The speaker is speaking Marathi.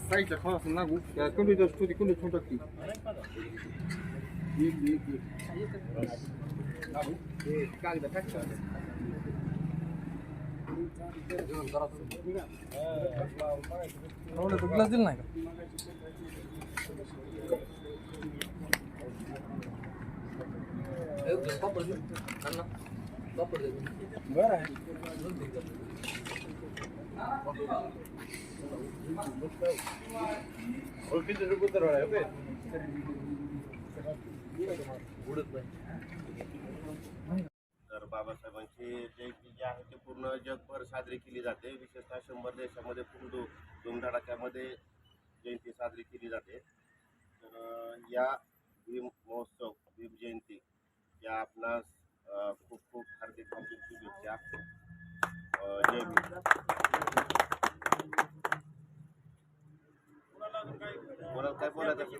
साईडच्या खास नागू. त्या कंडीचं स्टोरी कंडी ठेवून टाकती कागद ग्लास दिला नाही का? बरं आहे. तर बाबासाहेबांची जयंती जी आहे ती पूर्ण जगभर साजरी केली जाते. विशेषतः शंभर देशामध्ये पूर्ण धुमधडाक्यामध्ये जयंती साजरी केली जाते. तर या भीम महोत्सव भीम जयंती या आपणास खूप खूप हार्दिक बोला काय बोलायचं